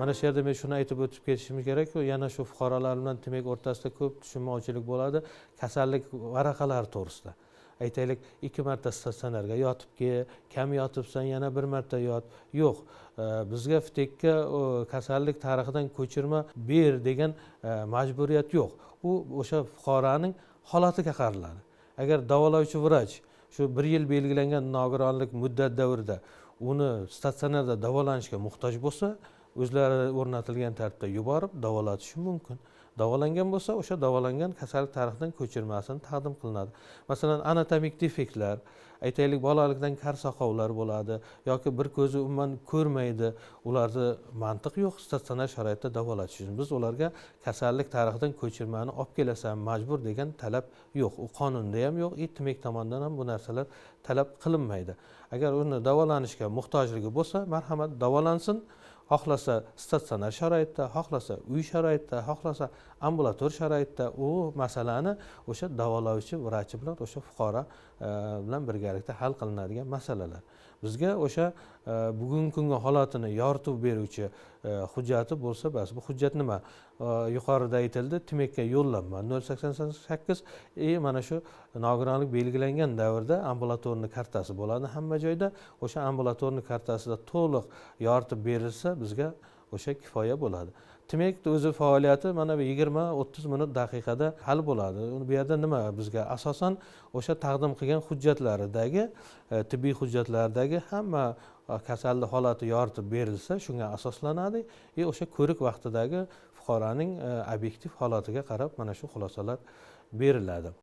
mana shu yerda men shuni aytib o'tib ketishim kerakku yana shu fuqarolar bilan demak o'rtasida ko'p tushunmovchilik bo'ladi. Kasallik varaqalari to'g'risida. Aytaylik ikki marta statsionarga yotib kel kam yotibsan yana bir marta yot. Yo'q e, bizga ftekka e, kasallik tarixidan ko'chirma ber degan e, majburiyat yo'q. U o'sha fuqaroning holatiga qaraladi agar davolovchi vrach shu bir yil belgilangan nogironlik muddat davrida uni statsionarda davolanishga muhtoj bo'lsa o'zlari o'rnatilgan tartibda yuborib davolatishi mumkin. Davolangan bo'lsa o'sha davolangan kasallik tarixidan ko'chirmasini taqdim qilinadi. Masalan anatomik defektlar aytaylik bolalikdan kar soqovlar bo'ladi yoki bir ko'zi umuman ko'rmaydi. Ularni mantiq yo'q statsionar sharoitda davolatish uchun biz ularga kasallik tarixidan ko'chirmani olib kelasan majbur degan talab yo'q. U qonunda ham yo'q и tmek tomonidan ham bu narsalar talab qilinmaydi. Agar uni davolanishga muhtojligi bo'lsa marhamat davolansin. Xohlasa statsionar sharoitda xohlasa uy sharoitida xohlasa ambulator sharoitda u masalani o'sha davolovchi vrachi bilan o'sha fuqaro e, bilan birgalikda hal qilinadigan masalalar. Bizga o'sha e, bugungi kungi holatini yoritib beruvchi e, hujjati bo'lsa bas bu hujjat nima? E, yuqorida aytildi tmekka yo'llanma nol sakson sakkiz и mana shu nogironlik belgilangan davrda ambulatorniy kartasi bo'ladi hamma joyda. O'sha ambulatorniy kartasida to'liq yoritib berilsa bizga o'sha kifoya bo'ladi. Tmek o'zi faoliyati mana bu yigirma o'ttiz minut daqiqada hal bo'ladi. Bu yerda nima bizga? Asosan o'sha taqdim qilgan hujjatlaridagi e, tibbiy hujjatlardagi hamma e, kasallik holati yoritib berilsa shunga asoslanadi. И o'sha ko'rik vaqtidagi fuqaroning obyektiv holatiga qarab mana shu xulosalar beriladi.